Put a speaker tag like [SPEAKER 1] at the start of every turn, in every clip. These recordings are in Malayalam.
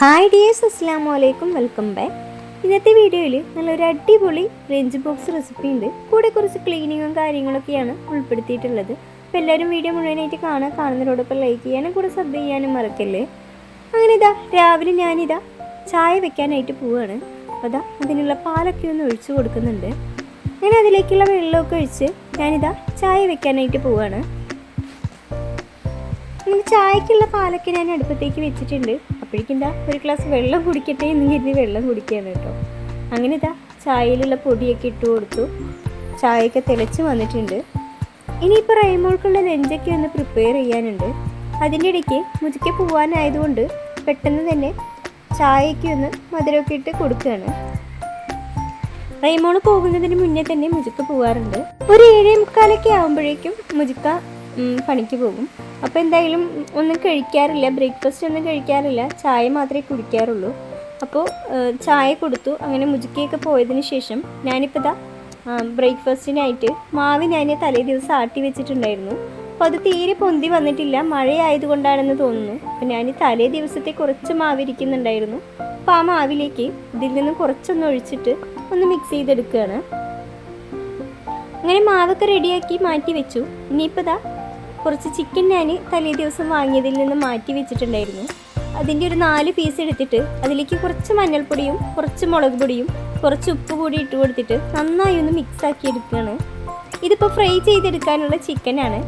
[SPEAKER 1] ഹായ് ഡിയേഴ്സ് അസ്സാം വലൈക്കും വെൽക്കം ബാക്ക്. ഇന്നത്തെ വീഡിയോയിൽ നല്ലൊരു അടിപൊളി ലഞ്ച് ബോക്സ് റെസിപ്പി ഉണ്ട്. കൂടെ കുറച്ച് ക്ലീനിങ്ങും കാര്യങ്ങളൊക്കെയാണ് ഉൾപ്പെടുത്തിയിട്ടുള്ളത്. അപ്പോൾ എല്ലാവരും വീഡിയോ മുഴുവനായിട്ട് കാണാൻ കാണുന്നതിനോടൊപ്പം ലൈക്ക് ചെയ്യാനും കൂടെ സബ് ചെയ്യാനും മറക്കല്ലേ? അങ്ങനെ ഇതാ രാവിലെ ഞാനിതാ ചായ വെക്കാനായിട്ട് പോവുകയാണ് അപ്പോൾ അതാ അതിനുള്ള പാലൊക്കെ ഒന്ന് ഒഴിച്ചു കൊടുക്കുന്നുണ്ട്. അങ്ങനെ അതിലേക്കുള്ള വെള്ളമൊക്കെ ഒഴിച്ച് ഞാനിതാ ചായ വെക്കാനായിട്ട് പോവുകയാണ് അങ്ങനെ ചായക്കുള്ള പാലൊക്കെ ഞാൻ അടുപ്പത്തേക്ക് വെച്ചിട്ടുണ്ട്. അപ്പോഴേക്കും എന്താ ഒരു ഗ്ലാസ് വെള്ളം കുടിക്കട്ടെ എന്ന് കരുതി വെള്ളം കുടിക്കുകയാണ് കേട്ടോ. അങ്ങനെ ഇതാ ചായയിലുള്ള പൊടിയൊക്കെ ഇട്ട് കൊടുത്തു. ചായയൊക്കെ തിളച്ച് വന്നിട്ടുണ്ട്. ഇനിയിപ്പോൾ റൈമോൾക്കുള്ള ലഞ്ചൊക്കെ ഒന്ന് പ്രിപ്പയർ ചെയ്യാനുണ്ട്. അതിന്റെ ഇടയ്ക്ക് മുതുക്കെ പോവാനായതുകൊണ്ട് പെട്ടെന്ന് തന്നെ ചായയ്ക്ക് ഒന്ന് മധുരമൊക്കെ ഇട്ട് കൊടുക്കുകയാണ്. റൈമോൾ പോകുന്നതിന് മുന്നേ തന്നെ മുജുക്ക പോവാറുണ്ട്. ഒരു ഏഴേ മുക്കാലൊക്കെ ആകുമ്പോഴേക്കും മുജുക്ക പണിക്ക് പോകും. അപ്പോൾ എന്തായാലും ഒന്നും കഴിക്കാറില്ല. ബ്രേക്ക്ഫാസ്റ്റ് ഒന്നും കഴിക്കാറില്ല. ചായ മാത്രമേ കുടിക്കാറുള്ളൂ. അപ്പോൾ ചായ കൊടുത്തു. അങ്ങനെ മുജുക്കിയൊക്കെ പോയതിന് ശേഷം ഞാനിപ്പോൾ ഇതാ ബ്രേക്ക്ഫാസ്റ്റിനായിട്ട് മാവ് ഞാൻ തലേ ദിവസം ആട്ടി വെച്ചിട്ടുണ്ടായിരുന്നു. അപ്പോൾ അത് തീരെ പൊന്തി വന്നിട്ടില്ല. മഴയായതുകൊണ്ടാണെന്ന് തോന്നുന്നു. അപ്പോൾ ഞാൻ തലേ ദിവസത്തെ കുറച്ച് മാവ് ഇരിക്കുന്നുണ്ടായിരുന്നു. അപ്പോൾ ആ മാവിലേക്ക് ഇതിൽ നിന്ന് കുറച്ചൊന്ന് ഒഴിച്ചിട്ട് ഒന്ന് മിക്സ് ചെയ്തെടുക്കുകയാണ്. അങ്ങനെ മാവൊക്കെ റെഡിയാക്കി മാറ്റി വെച്ചു. ഇനിയിപ്പോൾ ഇതാ കുറച്ച് ചിക്കൻ ഞാൻ തലേ ദിവസം വാങ്ങിയതിൽ നിന്ന് മാറ്റി വെച്ചിട്ടുണ്ടായിരുന്നു. അതിന്റെ ഒരു നാല് പീസ് എടുത്തിട്ട് അതിലേക്ക് കുറച്ച് മഞ്ഞൾപ്പൊടിയും കുറച്ച് മുളക് പൊടിയും കുറച്ച് ഉപ്പ് കൂടി ഇട്ട് കൊടുത്തിട്ട് നന്നായി ഒന്ന് മിക്സ് ആക്കി എടുക്കുകയാണ്. ഇതിപ്പോൾ ഫ്രൈ ചെയ്തെടുക്കാനുള്ള ചിക്കനാണ്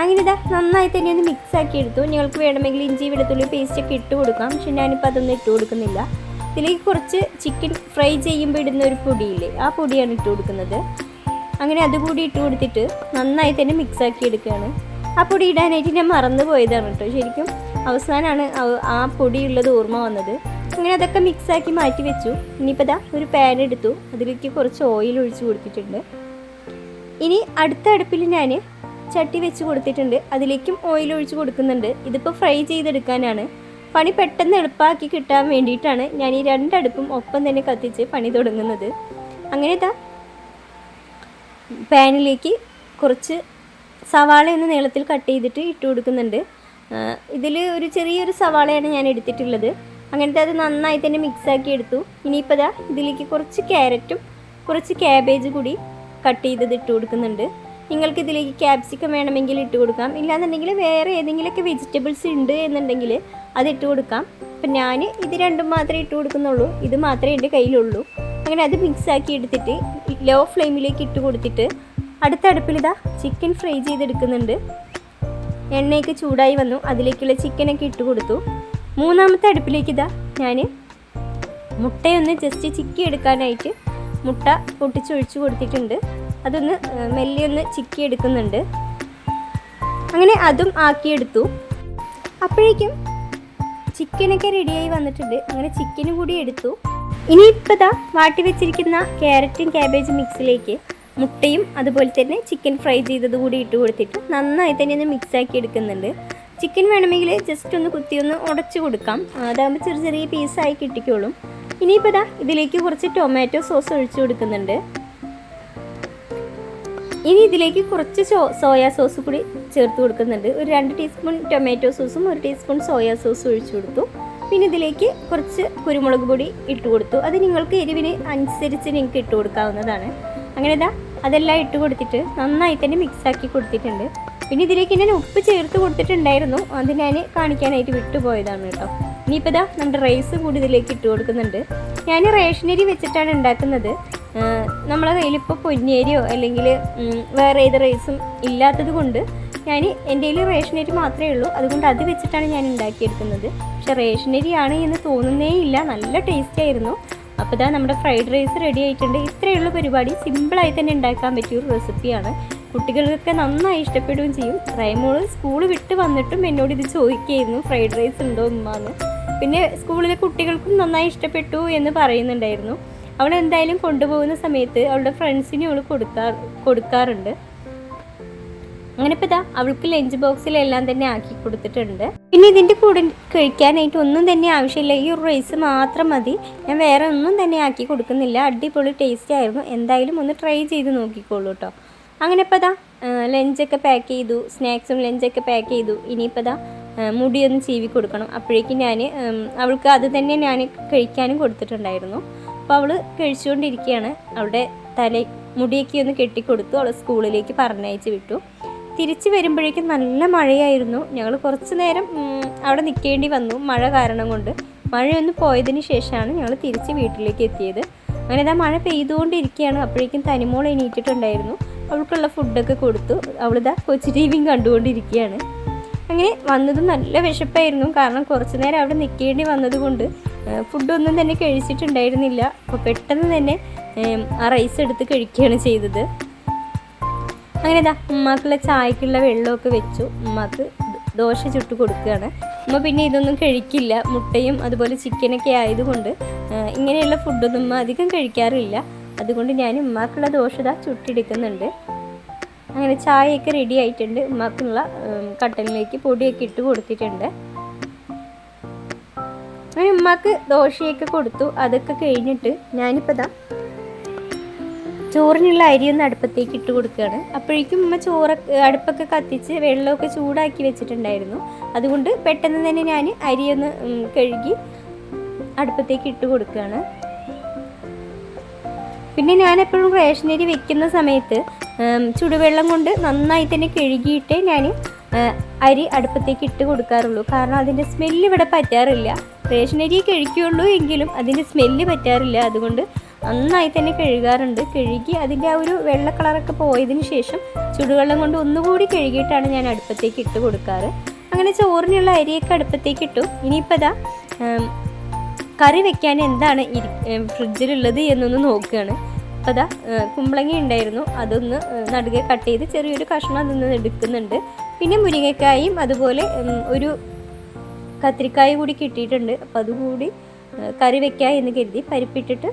[SPEAKER 1] അങ്ങനെ ഇതാ നന്നായി തന്നെ ഒന്ന് മിക്സ് ആക്കി എടുത്തു. നിങ്ങൾക്ക് വേണമെങ്കിൽ ഇഞ്ചി വെളുത്തുള്ളി പേസ്റ്റ് ഒക്കെ ഇട്ട് കൊടുക്കാം. പക്ഷെ ഞാനിപ്പോൾ അതൊന്നും ഇട്ട് കൊടുക്കുന്നില്ല. ഇതിലേക്ക് കുറച്ച് ചിക്കൻ ഫ്രൈ ചെയ്യുമ്പോൾ ഇടുന്ന ഒരു പൊടിയില്ലേ? ആ പൊടിയാണ് ഇട്ട് കൊടുക്കുന്നത്. അങ്ങനെ അതുകൂടി ഇട്ട് കൊടുത്തിട്ട് നന്നായി തന്നെ മിക്സ് ആക്കി എടുക്കുകയാണ്. ആ പൊടി ഇടാനായിട്ട് ഞാൻ മറന്നു പോയതാണ് കേട്ടോ. ശരിക്കും അവസാനമാണ് ആ- പൊടി പൊടിയുള്ളത് ഓർമ്മ വന്നത്. അങ്ങനെ അതൊക്കെ മിക്സാക്കി മാറ്റി വെച്ചു. ഇനിയിപ്പോൾ ദാ ഒരു പാൻ എടുത്തു. അതിലേക്ക് കുറച്ച് ഓയിൽ ഒഴിച്ച് കൊടുത്തിട്ടുണ്ട്. ഇനി അടുത്ത അടുപ്പിൽ ഞാൻ ചട്ടി വെച്ച് കൊടുത്തിട്ടുണ്ട്. അതിലേക്കും ഓയിൽ ഒഴിച്ച് കൊടുക്കുന്നുണ്ട്. ഇതിപ്പോൾ ഫ്രൈ ചെയ്തെടുക്കാനാണ്. പണി പെട്ടെന്ന് എളുപ്പമാക്കി കിട്ടാൻ വേണ്ടിയിട്ടാണ് ഞാൻ ഈ രണ്ടടുപ്പും ഒപ്പം തന്നെ കത്തിച്ച് പണി തുടങ്ങുന്നത്. അങ്ങനെ ഇതാ പാനിലേക്ക് കുറച്ച് സവാള ഒന്ന് നീളത്തിൽ കട്ട് ചെയ്തിട്ട് ഇട്ട് കൊടുക്കുന്നുണ്ട്. ഇതിൽ ഒരു ചെറിയൊരു സവാളയാണ് ഞാൻ എടുത്തിട്ടുള്ളത്. അങ്ങനത്തെ അത് നന്നായി തന്നെ മിക്സാക്കി എടുത്തു. ഇനിയിപ്പോൾ ദാ ഇതിലേക്ക് കുറച്ച് ക്യാരറ്റും കുറച്ച് ക്യാബേജ് കൂടി കട്ട് ചെയ്തത് ഇട്ട് കൊടുക്കുന്നുണ്ട്. നിങ്ങൾക്ക് ഇതിലേക്ക് ക്യാപ്സിക്കം വേണമെങ്കിൽ ഇട്ട് കൊടുക്കാം. ഇല്ലാന്നുണ്ടെങ്കിൽ വേറെ ഏതെങ്കിലുമൊക്കെ വെജിറ്റബിൾസ് ഉണ്ട് എന്നുണ്ടെങ്കിൽ അത് ഇട്ട് കൊടുക്കാം. അപ്പം ഞാൻ ഇത് രണ്ടും മാത്രമേ ഇട്ട് കൊടുക്കുന്നുള്ളൂ. ഇത് മാത്രമേ എന്റെ കയ്യിലുള്ളൂ. അങ്ങനെ അത് മിക്സ് ആക്കി എടുത്തിട്ട് ലോ ഫ്ലെയിമിലേക്ക് ഇട്ട് കൊടുത്തിട്ട് അടുത്ത അടുപ്പിൽ ഇതാ ചിക്കൻ ഫ്രൈ ചെയ്തെടുക്കുന്നുണ്ട്. എണ്ണയൊക്കെ ചൂടായി വന്നു. അതിലേക്കുള്ള ചിക്കനൊക്കെ ഇട്ട് കൊടുത്തു. മൂന്നാമത്തെ അടുപ്പിലേക്ക് ഇതാ ഞാൻ മുട്ടയൊന്ന് ജസ്റ്റ് ചിക്കി എടുക്കാനായിട്ട് മുട്ട പൊട്ടിച്ചൊഴിച്ച് കൊടുത്തിട്ടുണ്ട്. അതൊന്ന് മെല്ലിയൊന്ന് മെല്ലെ ഒന്ന് ചിക്കി എടുക്കുന്നുണ്ട്. അങ്ങനെ അതും ആക്കിയെടുത്തു. അപ്പോഴേക്കും ചിക്കനൊക്കെ റെഡിയായി വന്നിട്ടുണ്ട്. അങ്ങനെ ചിക്കനും കൂടി എടുത്തു. ഇനിയിപ്പോൾ ദാ വാട്ടി വെച്ചിരിക്കുന്ന ക്യാരറ്റും ക്യാബേജും മിക്സിലേക്ക് മുട്ടയും അതുപോലെ തന്നെ ചിക്കൻ ഫ്രൈ ചെയ്തത് കൂടി ഇട്ട് കൊടുത്തിട്ട് നന്നായി തന്നെ ഒന്ന് മിക്സാക്കി എടുക്കുന്നുണ്ട്. ചിക്കൻ വേണമെങ്കിൽ ജസ്റ്റ് ഒന്ന് കുത്തി ഒന്ന് ഉടച്ചു കൊടുക്കാം. അതാകുമ്പോൾ ചെറിയ ചെറിയ പീസായി കിട്ടിക്കോളും. ഇനിയിപ്പോൾ ദാ ഇതിലേക്ക് കുറച്ച് ടൊമാറ്റോ സോസ് ഒഴിച്ചു കൊടുക്കുന്നുണ്ട്. ഇനി ഇതിലേക്ക് കുറച്ച് സോയാ സോസ് കൂടി ചേർത്ത് കൊടുക്കുന്നുണ്ട്. ഒരു രണ്ട് ടീസ്പൂൺ ടൊമാറ്റോ സോസും ഒരു ടീസ്പൂൺ സോയാ സോസും ഒഴിച്ചു കൊടുത്തു. പിന്നെ ഇതിലേക്ക് കുറച്ച് കുരുമുളക് പൊടി ഇട്ട് കൊടുത്തു. അത് നിങ്ങൾക്ക് എരിവിന് അനുസരിച്ച് നിങ്ങൾക്ക് ഇട്ട് കൊടുക്കാവുന്നതാണ്. അങ്ങനെ ഇതാ അതെല്ലാം ഇട്ട് കൊടുത്തിട്ട് നന്നായി തന്നെ മിക്സാക്കി കൊടുത്തിട്ടുണ്ട്. പിന്നെ ഇതിലേക്ക് ഞാൻ ഉപ്പ് ചേർത്ത് കൊടുത്തിട്ടുണ്ടായിരുന്നു. അത് ഞാൻ കാണിക്കാനായിട്ട് വിട്ടുപോയതാണ് കേട്ടോ. ഇനിയിപ്പോൾ ഇതാ നമ്മുടെ റൈസ് കൂടി ഇതിലേക്ക് ഇട്ട് കൊടുക്കുന്നുണ്ട്. ഞാൻ റേഷനരി വെച്ചിട്ടാണ് ഉണ്ടാക്കുന്നത്. നമ്മളെ കയ്യിലിപ്പോൾ പൊന്നിയരിയോ അല്ലെങ്കിൽ വേറെ ഏത് റൈസും ഇല്ലാത്തത് കൊണ്ട് ഞാൻ എന്റെ കയ്യിൽ റേഷനരി മാത്രമേ ഉള്ളൂ. അതുകൊണ്ട് അത് വെച്ചിട്ടാണ് ഞാൻ ഉണ്ടാക്കിയെടുക്കുന്നത്. പക്ഷേ റേഷനരി ആണ് എന്ന് തോന്നുന്നേ ഇല്ല. നല്ല ടേസ്റ്റ് ആയിരുന്നു. അപ്പോൾ ഇതാ നമ്മുടെ ഫ്രൈഡ് റൈസ് റെഡി ആയിട്ടുണ്ട്. ഇത്രയുള്ള പരിപാടി. സിമ്പിളായി തന്നെ ഉണ്ടാക്കാൻ പറ്റിയ ഒരു റെസിപ്പിയാണ് കുട്ടികൾക്കൊക്കെ നന്നായി ഇഷ്ടപ്പെടുകയും ചെയ്യും. റൈമോൾ സ്കൂൾ വിട്ട് വന്നിട്ടും എന്നോട് ഇത് ചോദിക്കുകയായിരുന്നു ഫ്രൈഡ് റൈസ് ഉണ്ടോ ഉമ്മാന്ന്? പിന്നെ സ്കൂളിലെ കുട്ടികൾക്കും നന്നായി ഇഷ്ടപ്പെട്ടു എന്ന് പറയുന്നുണ്ടായിരുന്നു. അവൾ എന്തായാലും കൊണ്ടുപോകുന്ന സമയത്ത് അവളുടെ ഫ്രണ്ട്സിന് അവൾ കൊടുക്കാ കൊടുക്കാറുണ്ട്. അങ്ങനെ ഇപ്പോൾ ഇതാ അവൾക്ക് ലഞ്ച് ബോക്സിലെല്ലാം തന്നെ ആക്കി കൊടുത്തിട്ടുണ്ട്. പിന്നെ ഇതിന്റെ കൂടെ കഴിക്കാനായിട്ട് ഒന്നും തന്നെ ആവശ്യമില്ല. ഈ റൈസ് മാത്രം മതി. ഞാൻ വേറെ ഒന്നും തന്നെ ആക്കി കൊടുക്കുന്നില്ല. അടിപൊളി ടേസ്റ്റ് ആയിരുന്നു. എന്തായാലും ഒന്ന് ട്രൈ ചെയ്ത് നോക്കിക്കോളൂ കേട്ടോ അങ്ങനെ ഇപ്പോൾ ഇതാ ലഞ്ചൊക്കെ പാക്ക് ചെയ്തു. സ്നാക്സും ലഞ്ചൊക്കെ പാക്ക് ചെയ്തു. ഇനിയിപ്പോൾ ഇതാ മുടിയൊന്ന് ചീവി കൊടുക്കണം. അപ്പോഴേക്കും ഞാൻ അവൾക്ക് അത് തന്നെ ഞാൻ കഴിക്കാനും കൊടുത്തിട്ടുണ്ടായിരുന്നു. അപ്പോൾ അവൾ കഴിച്ചുകൊണ്ടിരിക്കുകയാണ്. അവളുടെ തല മുടിയൊക്കെ ഒന്ന് കെട്ടിക്കൊടുത്തു. അവൾ സ്കൂളിലേക്ക് പറഞ്ഞയച്ച് വിട്ടു. തിരിച്ച് വരുമ്പോഴേക്കും നല്ല മഴയായിരുന്നു. ഞങ്ങൾ കുറച്ച് നേരം അവിടെ നിൽക്കേണ്ടി വന്നു മഴ കാരണം കൊണ്ട്. മഴയൊന്ന് പോയതിന് ശേഷമാണ് ഞങ്ങൾ തിരിച്ച് വീട്ടിലേക്ക് എത്തിയത്. അങ്ങനെ ഇതാ മഴ പെയ്തുകൊണ്ടിരിക്കുകയാണ്. അപ്പോഴേക്കും തനിമോൾ എണീറ്റിട്ടുണ്ടായിരുന്നു. അവൾക്കുള്ള ഫുഡൊക്കെ കൊടുത്തു. അവളിതാ കൊച്ചു ടി വിയും കണ്ടുകൊണ്ടിരിക്കുകയാണ്. അങ്ങനെ വന്നത് നല്ല വിശപ്പായിരുന്നു. കാരണം കുറച്ച് നേരം അവിടെ നിൽക്കേണ്ടി വന്നതുകൊണ്ട് ഫുഡൊന്നും തന്നെ കഴിച്ചിട്ടുണ്ടായിരുന്നില്ല. അപ്പോൾ പെട്ടെന്ന് തന്നെ ആ റൈസ് എടുത്ത് കഴിക്കുകയാണ് ചെയ്തത്. അങ്ങനെ ഇതാ ഉമ്മാക്കുള്ള ചായക്കുള്ള വെള്ളമൊക്കെ വെച്ചു. ഉമ്മാക്ക് ദോശ ചുട്ട് കൊടുക്കുകയാണ്. ഉമ്മ പിന്നെ ഇതൊന്നും കഴിക്കില്ല. മുട്ടയും അതുപോലെ ചിക്കനൊക്കെ ആയതുകൊണ്ട് ഇങ്ങനെയുള്ള ഫുഡൊന്നും ഉമ്മ അധികം കഴിക്കാറില്ല. അതുകൊണ്ട് ഞാൻ ഉമ്മാക്കുള്ള ദോശ ചുട്ടെടുക്കുന്നുണ്ട് അങ്ങനെ ചായയൊക്കെ റെഡി ആയിട്ടുണ്ട്. ഉമ്മാക്കുള്ള കട്ടനിലേക്ക് പൊടിയൊക്കെ ഇട്ട് കൊടുത്തിട്ടുണ്ട്. അങ്ങനെ ഉമ്മാക്ക് ദോശയൊക്കെ കൊടുത്തു. അതൊക്കെ കഴിഞ്ഞിട്ട് ഞാനിപ്പോൾ ദാ ചോറിനുള്ള അരി ഒന്ന് അടുപ്പത്തേക്ക് ഇട്ട് കൊടുക്കുകയാണ്. അപ്പോഴേക്കും ഉമ്മ ചോറ് അടുപ്പൊക്കെ കത്തിച്ച് വെള്ളമൊക്കെ ചൂടാക്കി വെച്ചിട്ടുണ്ടായിരുന്നു. അതുകൊണ്ട് പെട്ടെന്ന് തന്നെ ഞാൻ അരിയൊന്ന് കഴുകി അടുപ്പത്തേക്ക് ഇട്ട് കൊടുക്കുകയാണ്. പിന്നെ ഞാൻ എപ്പോഴും റേഷൻ അരി വെക്കുന്ന സമയത്ത് ചുടുവെള്ളം കൊണ്ട് നന്നായി തന്നെ കഴുകിയിട്ടേ ഞാൻ അരി അടുപ്പത്തേക്ക് ഇട്ട് കൊടുക്കാറുള്ളൂ. കാരണം അതിന്റെ സ്മെല്ല് ഇവിടെ പറ്റാറില്ല. റേഷൻ അരി കഴിക്കുകയുള്ളൂ എങ്കിലും അതിന്റെ സ്മെല്ല് പറ്റാറില്ല. അതുകൊണ്ട് നന്നായി തന്നെ കഴുകാറുണ്ട്. കഴുകി അതിന്റെ ആ ഒരു വെള്ള കളറൊക്കെ പോയതിന് ശേഷം ചുടുവെള്ളം കൊണ്ട് ഒന്നുകൂടി കഴുകിയിട്ടാണ് ഞാൻ അടുപ്പത്തേക്ക് ഇട്ട് കൊടുക്കാറ്. അങ്ങനെ ചോറിനുള്ള അരിയൊക്കെ അടുപ്പത്തേക്ക് ഇട്ടു. ഇനിയിപ്പോൾ ഇതാ കറി വെക്കാൻ എന്താണ് ഫ്രിഡ്ജിലുള്ളത് എന്നൊന്ന് നോക്കുകയാണ് അപ്പോൾ അതാ കുമ്പളങ്ങ ഉണ്ടായിരുന്നു. അതൊന്ന് നടുകെ കട്ട് ചെയ്ത് ചെറിയൊരു കഷ്ണം അതിൽ നിന്ന് എടുക്കുന്നുണ്ട്. പിന്നെ മുരിങ്ങക്കായും അതുപോലെ ഒരു കത്തിരിക്കായ കൂടി കിട്ടിയിട്ടുണ്ട്. അപ്പോൾ അതുകൂടി കറി വെക്കാം എന്ന് കരുതി പരിപ്പിട്ടിട്ട്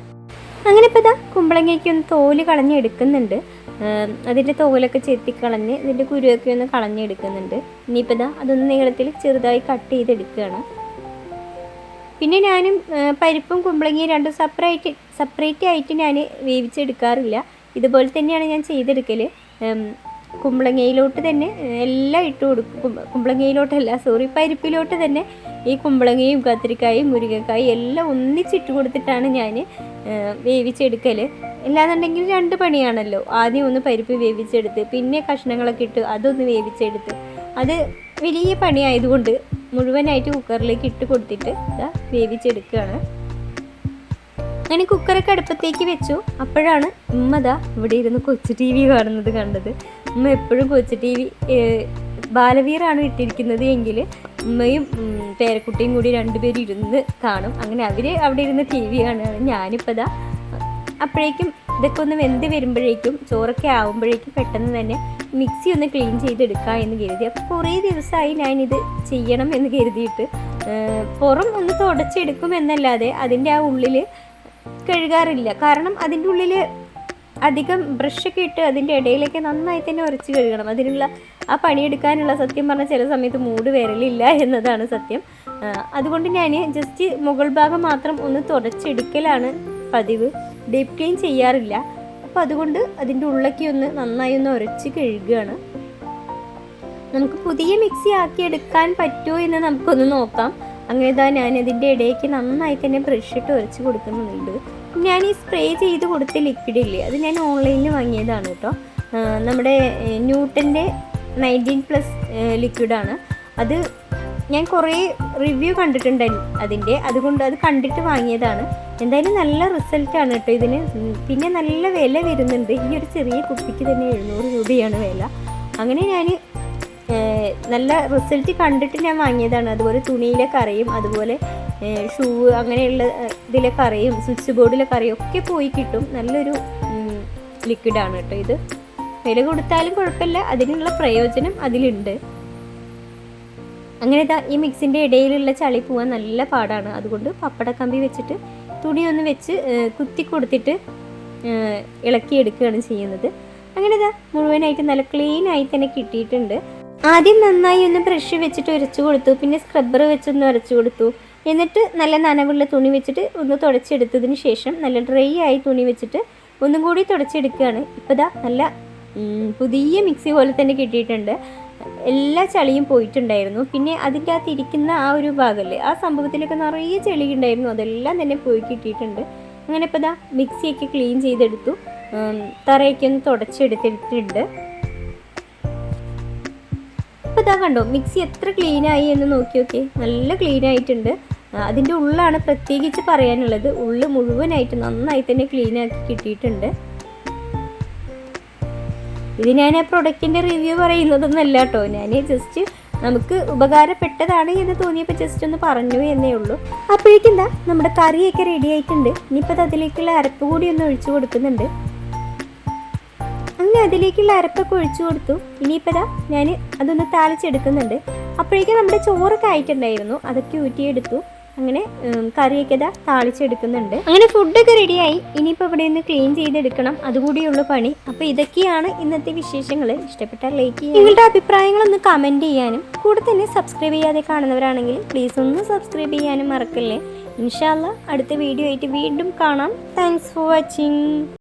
[SPEAKER 1] അങ്ങനെ ഇപ്പോൾ ഇതാ കുമ്പളങ്ങയ്ക്ക് ഒന്ന് തോൽ കളഞ്ഞെടുക്കുന്നുണ്ട് അതിന്റെ തോലൊക്കെ ചെത്തിക്കളഞ്ഞ് ഇതിന്റെ കുരുവൊക്കെ ഒന്ന് കളഞ്ഞെടുക്കുന്നുണ്ട് ഇനിയിപ്പോൾ ഇതാ അതൊന്ന് നീളത്തിൽ ചെറുതായി കട്ട് ചെയ്തെടുക്കുകയാണ് പിന്നെ ഞാനും പരിപ്പും കുമ്പളങ്ങയും രണ്ടും സെപ്പറേറ്റ് സെപ്പറേറ്റ് ആയിട്ട് ഞാൻ വേവിച്ചെടുക്കാറില്ല. ഇതുപോലെ തന്നെയാണ് ഞാൻ ചെയ്തെടുക്കൽ കുമ്പളങ്ങയിലോട്ട് തന്നെ എല്ലാം ഇട്ട് കൊടുക്കും. കുമ്പ- കുമ്പളങ്ങയിലോട്ടല്ല സോറി പരിപ്പിലോട്ട് തന്നെ ഈ കുമ്പളങ്ങയും കത്തിരിക്കായും മുരിങ്ങക്കായും എല്ലാം ഒന്നിച്ചിട്ട് കൊടുത്തിട്ടാണ് ഞാൻ വേവിച്ചെടുക്കൽ അല്ലാന്നുണ്ടെങ്കിൽ രണ്ട് പണിയാണല്ലോ. ആദ്യം ഒന്ന് പരിപ്പ് വേവിച്ചെടുത്ത് പിന്നെ കഷ്ണങ്ങളൊക്കെ ഇട്ട് അതൊന്ന് വേവിച്ചെടുത്ത്. അത് വലിയ പണിയായതുകൊണ്ട് മുഴുവനായിട്ട് കുക്കറിലേക്ക് ഇട്ട് കൊടുത്തിട്ട് വേവിച്ചെടുക്കുകയാണ്. അങ്ങനെ കുക്കറൊക്കെ അടുപ്പത്തേക്ക് വെച്ചു. അപ്പോഴാണ് ഉമ്മതാ ഇവിടെ ഇരുന്ന് കൊച്ചു ടി വി കാണുന്നത് കണ്ടത്. ഉമ്മ എപ്പോഴും കൊച്ചു ടി വി ബാലവീറാണ് ഇട്ടിരിക്കുന്നത് എങ്കിൽ ഉമ്മയും പേരക്കുട്ടിയും കൂടി രണ്ടുപേരും ഇരുന്ന് കാണും. അങ്ങനെ അവർ അവിടെ ഇരുന്ന് ടി വി കാണുകയാണ്. ഞാനിപ്പോൾ ദാ അപ്പോഴേക്കും ഇതൊക്കെ ഒന്ന് വെന്ത് വരുമ്പോഴേക്കും ചോറൊക്കെ ആവുമ്പോഴേക്കും പെട്ടെന്ന് തന്നെ മിക്സി ഒന്ന് ക്ലീൻ ചെയ്തെടുക്കാം എന്ന് കരുതി. അപ്പോൾ കുറേ ദിവസമായി ഞാനിത് ചെയ്യണം എന്ന് കരുതിയിട്ട് പുറം ഒന്ന് തുടച്ചെടുക്കും എന്നല്ലാതെ അതിന്റെ ആ ഉള്ളിൽ കഴുകാറില്ല. കാരണം അതിന്റെ ഉള്ളിൽ അധികം ബ്രഷൊക്കെ ഇട്ട് അതിന്റെ ഇടയിലേക്ക് നന്നായി തന്നെ ഉരച്ച് കഴുകണം. അതിനുള്ള ആ പണിയെടുക്കാനുള്ള സത്യം പറഞ്ഞാൽ ചില സമയത്ത് മൂട് വരലില്ല എന്നതാണ് സത്യം. അതുകൊണ്ട് ഞാൻ ജസ്റ്റ് മുകൾ ഭാഗം മാത്രം ഒന്ന് തുടച്ചെടുക്കലാണ് പതിവ്. ഡീപ് ക്ലീൻ ചെയ്യാറില്ല. അപ്പോൾ അതുകൊണ്ട് അതിന്റെ ഉള്ളൊക്കെ ഒന്ന് നന്നായി ഒന്ന് ഉരച്ച് കഴുകുകയാണ് നമുക്ക് പുതിയ മിക്സി ആക്കി എടുക്കാൻ പറ്റുമോ എന്ന് നമുക്കൊന്ന് നോക്കാം. അങ്ങനെ ഇതാ ഞാൻ ഇതിന്റെ ഇടയ്ക്ക് നന്നായി തന്നെ ബ്രഷ് ഇട്ട് ഉരച്ച് കൊടുക്കുന്നുണ്ട്. ഞാൻ ഈ സ്പ്രേ ചെയ്ത് കൊടുത്ത ലിക്വിഡ് ഇല്ലേ അത് ഞാൻ ഓൺലൈനിൽ വാങ്ങിയതാണ് കേട്ടോ നമ്മുടെ ന്യൂട്ടന്റെ നയന്റീൻ പ്ലസ് ലിക്വിഡാണ് അത് ഞാൻ കുറേ റിവ്യൂ കണ്ടിട്ടുണ്ട് അതിന്റെ അതുകൊണ്ട് അത് കണ്ടിട്ട് വാങ്ങിയതാണ്. എന്തായാലും നല്ല റിസൾട്ടാണ് കേട്ടോ ഇതിന്. പിന്നെ നല്ല വില വരുന്നുണ്ട്. ഈ ഒരു ചെറിയ കുപ്പിക്ക് തന്നെ എഴുന്നൂറ് രൂപയാണ് വില. അങ്ങനെ ഞാൻ നല്ല റിസൾട്ട് കണ്ടിട്ട് ഞാൻ വാങ്ങിയതാണ്. അതുപോലെ തുണിയിലെ കറയും അതുപോലെ ഷൂ അങ്ങനെയുള്ള ഇതിലെ കറയും സ്വിച്ച് ബോർഡിലെ കറയും ഒക്കെ പോയി കിട്ടും. നല്ലൊരു ലിക്വിഡാണ് കേട്ടോ ഇത്. വില കൊടുത്താലും കുഴപ്പമില്ല. അതിനുള്ള പ്രയോജനം അതിലുണ്ട്. അങ്ങനെ ഈ മിക്സിന്റെ ഇടയിലുള്ള ചളി പോകാൻ നല്ല പാടാണ്. അതുകൊണ്ട് പപ്പട കമ്പി വെച്ചിട്ട് തുണി ഒന്ന് വെച്ച് കുത്തി കൊടുത്തിട്ട് ഇളക്കി എടുക്കുകയാണ് ചെയ്യുന്നത്. അങ്ങനെ ഇതാ മുഴുവനായിട്ട് നല്ല ക്ലീൻ ആയി തന്നെ കിട്ടിയിട്ടുണ്ട്. ആദ്യം നന്നായി ഒന്ന് ബ്രഷ് വെച്ചിട്ട് ഉരച്ചു കൊടുത്തു. പിന്നെ സ്ക്രബ്ബർ വെച്ചൊന്ന് ഉരച്ചു കൊടുത്തു. എന്നിട്ട് നല്ല നനവുള്ള തുണി വെച്ചിട്ട് ഒന്ന് തുടച്ചെടുത്തതിന് ശേഷം നല്ല ഡ്രൈ ആയി തുണി വെച്ചിട്ട് ഒന്നും കൂടി തുടച്ചെടുക്കുകയാണ്. ഇപ്പോൾ ദാ നല്ല പുതിയ മിക്സി പോലെ തന്നെ കിട്ടിയിട്ടുണ്ട്. എല്ലാ ചളിയും പോയിട്ടുണ്ടായിരുന്നു. പിന്നെ അതിന്റെ അകത്ത് ആ ഒരു ഭാഗമല്ലേ ആ സംഭവത്തിലൊക്കെ നിറയെ ചെളി ഉണ്ടായിരുന്നു അതെല്ലാം തന്നെ പോയി കിട്ടിയിട്ടുണ്ട്. അങ്ങനെ ഇപ്പോൾ ദാ മിക്സിയൊക്കെ ക്ലീൻ ചെയ്തെടുത്തു. തറയൊക്കെ ഒന്ന് തുടച്ചെടുത്തിട്ടുണ്ട്. ഇതാ കണ്ടോ മിക്സി എത്ര ക്ലീനായി എന്ന് നോക്കി നോക്കി. നല്ല ക്ലീൻ ആയിട്ടുണ്ട്. അതിന്റെ ഉള്ളാണ് പ്രത്യേകിച്ച് പറയാനുള്ളത്. ഉള്ള് മുഴുവനായിട്ട് നന്നായി തന്നെ ക്ലീൻ ആക്കി കിട്ടിയിട്ടുണ്ട്. ഇത് ഞാൻ ആ പ്രൊഡക്റ്റിന്റെ റിവ്യൂ പറയുന്നതൊന്നല്ല കേട്ടോ. ഞാൻ ജസ്റ്റ് നമുക്ക് ഉപകാരപ്പെട്ടതാണ് എന്ന് തോന്നിയപ്പോൾ ജസ്റ്റ് ഒന്ന് പറഞ്ഞു എന്നേ ഉള്ളൂ. അപ്പോഴേക്കും എന്താ നമ്മുടെ കറിയൊക്കെ റെഡി ആയിട്ടുണ്ട്. ഇനിയിപ്പോൾ അതിലേക്കുള്ള അരപ്പ് കൂടി ഒന്ന് ഒഴിച്ചു കൊടുക്കുന്നുണ്ട്. അങ്ങനെ അതിലേക്കുള്ള അരപ്പൊക്കെ ഒഴിച്ചു കൊടുത്തു. ഇനിയിപ്പോൾ ഞാൻ അതൊന്ന് താളിച്ചെടുക്കുന്നുണ്ട്. അപ്പോഴേക്കും നമ്മുടെ ചോറൊക്കെ ആയിട്ടുണ്ടായിരുന്നു. അതൊക്കെ ഊറ്റിയെടുത്തു. അങ്ങനെ കറിയൊക്കെ ഇതാ താളിച്ചെടുക്കുന്നുണ്ട്. അങ്ങനെ ഫുഡൊക്കെ റെഡിയായി ഇനിയിപ്പോൾ ഇവിടെ നിന്ന് ക്ലീൻ ചെയ്തെടുക്കണം. അതുകൂടിയുള്ള പണി. അപ്പോൾ ഇതൊക്കെയാണ് ഇന്നത്തെ വിശേഷങ്ങൾ ഇഷ്ടപ്പെട്ടാൽ ലൈക്ക് ചെയ്യുക നിങ്ങളുടെ അഭിപ്രായങ്ങളൊന്ന് കമന്റ് ചെയ്യാനും കൂടെ തന്നെ സബ്സ്ക്രൈബ് ചെയ്യാതെ കാണുന്നവരാണെങ്കിൽ പ്ലീസ് ഒന്ന് സബ്സ്ക്രൈബ് ചെയ്യാനും മറക്കല്ലേ. ഇൻഷാല്ല അടുത്ത വീഡിയോ ആയിട്ട് വീണ്ടും കാണാം. Thanks for watching